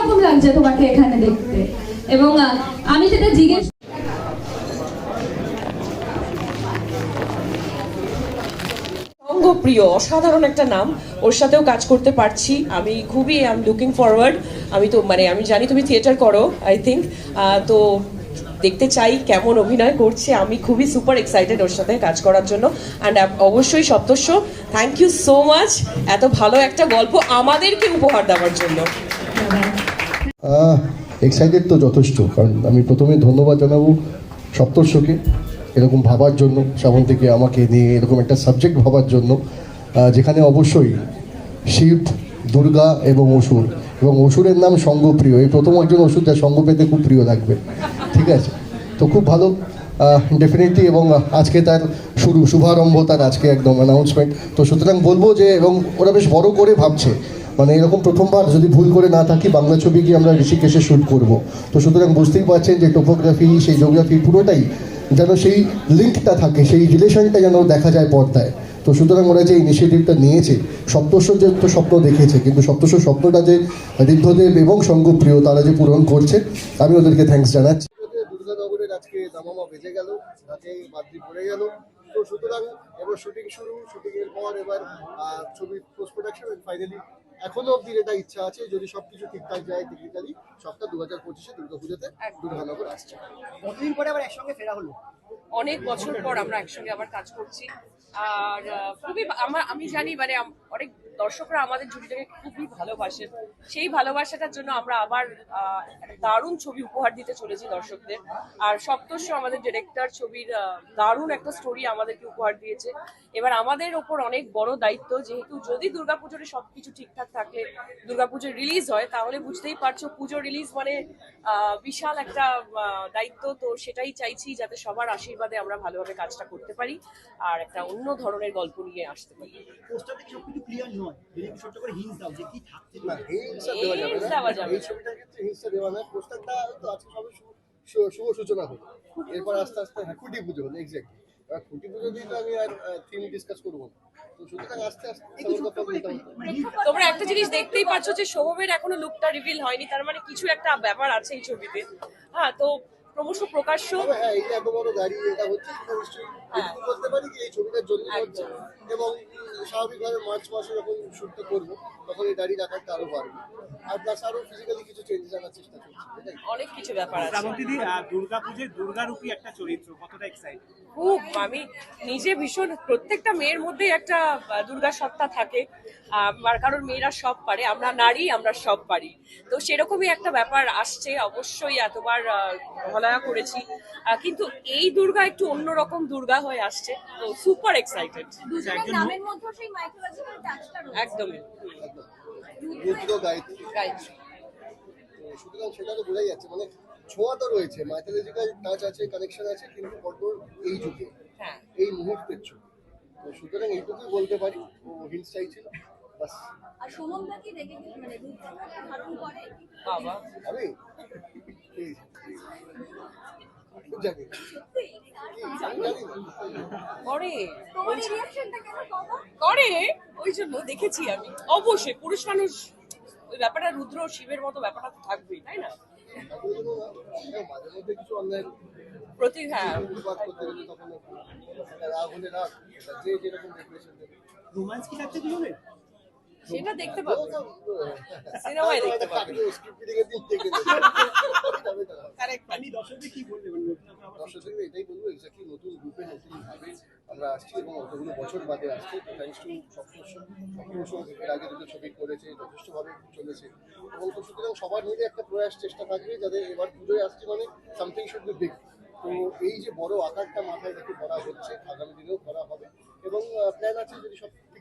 কীরকম লাগছে তোমাকে এখানে দেখতে? এবং আমি যেটা জিজ্ঞেস সঙ্গপ্রিয় অসাধারণ একটা নাম। ওর সাথেও কাজ করতে পারছি। আমি খুবই আই এম লুকিং ফরওয়ার্ড আমি তো মানে আমি জানি তুমি থিয়েটার করো আই থিঙ্ক তো দেখতে চাই কেমন অভিনয় করছে। আমি খুবই সুপার এক্সাইটেড ওর সাথে কাজ করার জন্য। অ্যান্ড অবশ্যই সপ্তস্য থ্যাংক ইউ সো মাচ এত ভালো একটা গল্প আমাদেরকে উপহার দেওয়ার জন্য। এক্সাইটেড তো যথেষ্ট, কারণ আমি প্রথমে ধন্যবাদ জানাব সপ্তর্ষকে এরকম ভাবার জন্য শ্রাবন্তীকে আমাকে নিয়ে এরকম একটা সাবজেক্ট ভাবার জন্য যেখানে অবশ্যই শিব, দুর্গা এবং অসুর, এবং অসুরের নাম সঙ্গপ্রিয়। এই প্রথম একজন অসুর যা সঙ্গ পেতে খুব প্রিয় লাগবে। ঠিক আছে? তো খুব ভালো। ডেফিনেটলি এবং আজকে তার শুরু, শুভারম্ভ তার আজকে একদম অ্যানাউন্সমেন্ট তো সুতরাং বলব যে, এবং ওরা বেশ বড় করে ভাবছে মানে এরকম প্রথমবার যদি ভুল করে না থাকি, বাংলা ছবি কি আমরা ঋষিকেশে শ্যুট করব। তো সুতরাং বুঝতেই পারছেন যে টোপোগ্রাফি সেই জিওগ্রাফি পুরোটাই যেন সেই লিঙ্কটা থাকে, সেই রিলেশনটা যেন দেখা যায় পর্দায়। তো সুতরাং ওরা যে ইনিশিয়েটিভটা নিয়েছে সপ্তস্ব যে তো স্বপ্ন দেখেছে, কিন্তু সপ্তস্ব স্বপ্নটা যে ঋদ্ধদেব এবং সঙ্গপ্রিয় তারা যে পূরণ করছে, আমি ওদেরকে থ্যাঙ্কস জানাচ্ছি। দুর্গানগরের আজকে গেল তো সুতরাং এবার শুটিং শুরু শুটিং এর পর এবার ছবির পোস্ট প্রোডাকশন ফাইনালি এখনও অব্দি এটা ইচ্ছা আছে যদি সবকিছু ঠিকঠাক যায় টেকনিক্যালি সবটা দু হাজার পঁচিশে দুর্গাপুজোতে দুর্গানগর আসছে। কতদিন পরে আবার একসঙ্গে ফেরা হলো? অনেক বছর পর আমরা একসঙ্গে আবার কাজ করছি। আর খুবই আমার আমি জানি মানে অনেক দর্শকরা আমাদের জুটিটাকে খুবই ভালোবাসেন। সেই ভালোবাসাটার জন্য আমরা আবার দারুণ ছবি উপহার দিতে চলেছি দর্শকদের। আর সপ্তর্ষ আমাদের ডিরেক্টর ছবির আহ, দারুণ একটা স্টোরি আমাদেরকে উপহার দিয়েছে। এবার আমাদের ওপর অনেক বড় দায়িত্ব যেহেতু যদি দুর্গাপুজোর সবকিছু ঠিকঠাক থাকলে দুর্গাপুজো রিলিজ হয় তাহলে বুঝতেই পারছ পুজো রিলিজ মানে বিশাল একটা দায়িত্ব। তো সেটাই চাইছি যাতে সবার আশীর্বাদে আমরা ভালোভাবে কাজটা করতে পারি আর একটা অন্য ধরনের গল্প নিয়ে আসতে পারি। পোস্টার থেকে সবকিছু ক্লিয়ার নয়? যদি একটু করে হিন্স দাও যে কি থাকছে না হিংসা দেওয়া যাবে না। এই ছবিটার ক্ষেত্রে হিংসা দেওয়া না। পোস্টারটা তো আজকে সবে শুভ- সূচনা হলো এরপর আস্তে আস্তে হ্যাঁ খুঁটি পুজো হলো এক্স্যাক্টলি খুঁটি পুজো দিয়ে তো আমি আর থিম ডিসকাস করব না। তোমরা একটা জিনিস দেখতেই পাচ্ছ যে সৌরভের এখনও লুকটা রিভিল হয়নি। তার মানে কিছু একটা ব্যাপার আছে এই ছবিতে। হ্যাঁ তো ক্রমশ প্রকাশ্য হ্যাঁ এটা এত বড় গাড়ি এটা হচ্ছে হ্যাঁ। বলতে পারি কি এই ছবিটার জন্য হচ্ছে এবং স্বাভাবিকভাবে মার্চ মাসে যখন শুটটা করব তখন এই গাড়ির আকারটা আরও বাড়বে। আর প্লাস আরও ফিজিক্যালি কিছু চেঞ্জেস আনার চেষ্টা করছি অনেক কিছু ব্যাপার আছে। শ্রাবন্তীদি দুর্গা পুজোয় দুর্গারূপী একটা চরিত্র কতটা এক্সাইট খুব আমি নিজে ভীষণ প্রত্যেকটা মেয়ের মধ্যে একটা দুর্গা সত্তা থাকে। আর কারণ মেয়েরা সব পারে আমরা নারী আমরা সব পারি। তো সেরকমই একটা ব্যাপার আসছে অবশ্যই এতবার মহালয়া করেছি। কিন্তু এই দুর্গা একটু অন্যরকম দুর্গা হয়ে আসছে তো সুপার এক্সাইটেড দুজনের নামের মধ্যে সেই মাইথোলজিক্যাল টাচটা রয়েছে। একদমই। রুদ্র গায়ত্রী সুতরাং সেটা তো বোঝাই যাচ্ছে মানে ছোঁয়া তো রয়েছে মাইথোলজিক্যাল টাচ আছে কানেকশন আছে কিন্তু কত এই যুগে হ্যাঁ এই মুহূর্তের ছবি তো সুতরাং এইটুকুই বলতে পারি ও হিন্স চাইছিল বাস আর সুমনদা কি দেখে মানে রূপচন্দ্রকে ধারণ করে বাবা আমি জানি করে। ওই জন্য দেখেছি আমি। অবশ্যই পুরুষ মানুষ ওই ব্যাপারটা রুদ্র শিবের মতো ব্যাপারটা তো থাকবেই তাই না? প্রতি হ্যাঁ। রোমান্স কি দুজনের সেটা দেখতে পাবো? সিনেমায় দেখতে পাবো। আমি দর্শকদের কি মানে দর্শকদের এটাই বলব এক্স্যাক্টলি নতুন গ্রুপে নতুন ভাবে আমরা আসছি এবং অতগুলো বছর বাদে আসছি। তো থ্যাংকস টু সপ্তর্ষ সপ্তর্ষ এর আগে দুটো ছবি করেছে যথেষ্টভাবে চলেছে। এবং তো সুতরাং সবার মিলে একটা প্রয়াস চেষ্টা থাকবে যাতে এবার পুজোয় আসছে মানে সামথিং শুড বি বিগ তো এই যে বড় আকারটা মাথায় রেখে করা হচ্ছে আগামী দিনেও করা হবে। এবং প্ল্যান আছে যদি সব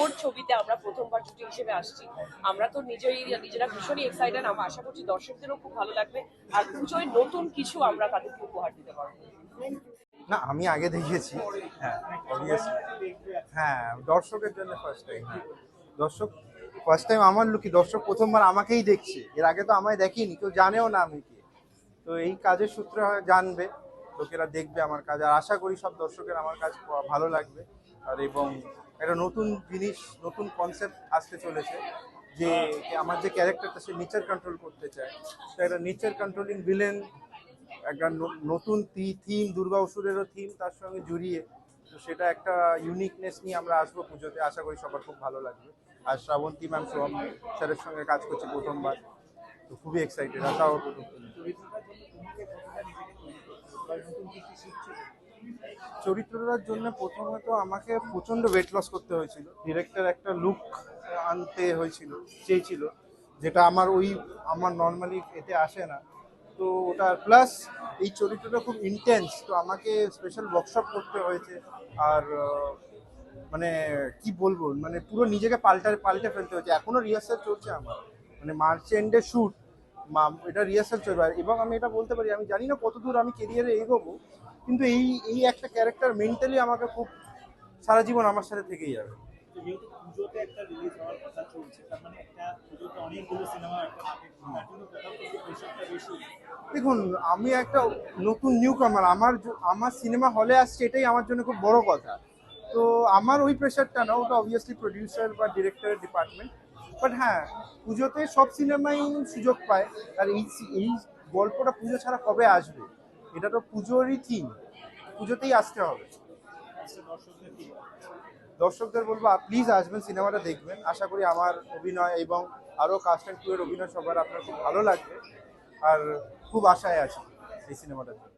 ওর ছবিতে আমরা প্রথমবার জুটি হিসেবে আসছি। আমরা তো নিজেই, নিজেরা ভীষণই এক্সাইটেড আমরা আশা করছি দর্শকদেরও খুব ভালো লাগবে। আর পুজোয় নতুন কিছু আমরা তাদেরকে উপহার দিতে পারব। না, আমি আগে দেখিয়েছি। হ্যাঁ হ্যাঁ দর্শকের জন্য ফার্স্ট টাইম দর্শক ফার্স্ট টাইম আমার লুকি দর্শক প্রথমবার আমাকেই দেখছে। এর আগে তো আমায় দেখিনি, কেউ জানেও না আমি কে। তো এই কাজের সূত্রে হয়, জানবে, লোকেরা দেখবে আমার কাজ। আর আশা করি সব দর্শকের আমার কাজ ভালো লাগবে। আর এবং একটা নতুন জিনিস নতুন কনসেপ্ট আসতে চলেছে যে আমার যে ক্যারেক্টারটা সে নেচার কন্ট্রোল করতে চায় তো একটা নেচার কন্ট্রোলিং ভিলেন একটা নতুন থিম দুর্গা অসুরেরও থিম তার সঙ্গে জড়িয়ে তো সেটা একটা ইউনিকনেস নিয়ে আমরা আসব পুজোতে আশা করি সবার খুব ভালো লাগবে আর শ্রাবন্তী ম্যাম সোহম স্যারের সঙ্গে কাজ করছে প্রথমবার তো খুবই এক্সাইটেড আশাও চরিত্রটার জন্য প্রথমত আমাকে প্রচণ্ড ওয়েট লস করতে হয়েছিল। ডিরেক্টর একটা লুক আনতে হয়েছিল, চেয়েছিল, যেটা আমার ওই, আমার নর্মালি এতে আসে না। তো ওটা প্লাস এই চরিত্রটা খুব ইন্টেন্স তো আমাকে স্পেশাল ওয়ার্কশপ করতে হয়েছে। আর মানে কি বলব মানে পুরো নিজেকে পাল্টা পাল্টে ফেলতে হয়েছে। এখনও রিহার্সাল চলছে আমার। মানে মার্চ এন্ডে শ্যুট এটা রিহার্সাল চলবে। আর এবং আমি এটা বলতে পারি আমি জানি না কতদূর আমি কেরিয়ারে এগোবো কিন্তু এই এই একটা ক্যারেক্টার মেন্টালি আমাকে খুব সারা জীবন আমার সাথে থেকেই যাবে। যেহেতু পুজোতে একটা রিলিজ হওয়ার কথা চলছে তার মানে একটা পুজোতে অনেকগুলো সিনেমা দেখুন আমি একটা নতুন নিউ কামার আমার আমার সিনেমা হলে আসছে এটাই আমার জন্য খুব বড় কথা। তো আমার ওই প্রেশারটা না ওটা অবভিয়াসলি প্রডিউসার বা ডিরেক্টরের ডিপার্টমেন্ট বাট হ্যাঁ পুজোতে সব সিনেমাই সুযোগ পায়। আর এই এই গল্পটা পুজো ছাড়া কবে আসবে? এটা তো পুজোরই থিম পুজোতেই আসতে হবে। দর্শকদের বলব? প্লিজ আসবেন, সিনেমাটা দেখবেন। আশা করি আমার অভিনয় এবং আরও কাস্ট অ্যান্ড অভিনয় সবার আপনার খুব ভালো লাগবে। আর খুব আশায় আছি এই সিনেমাটার জন্য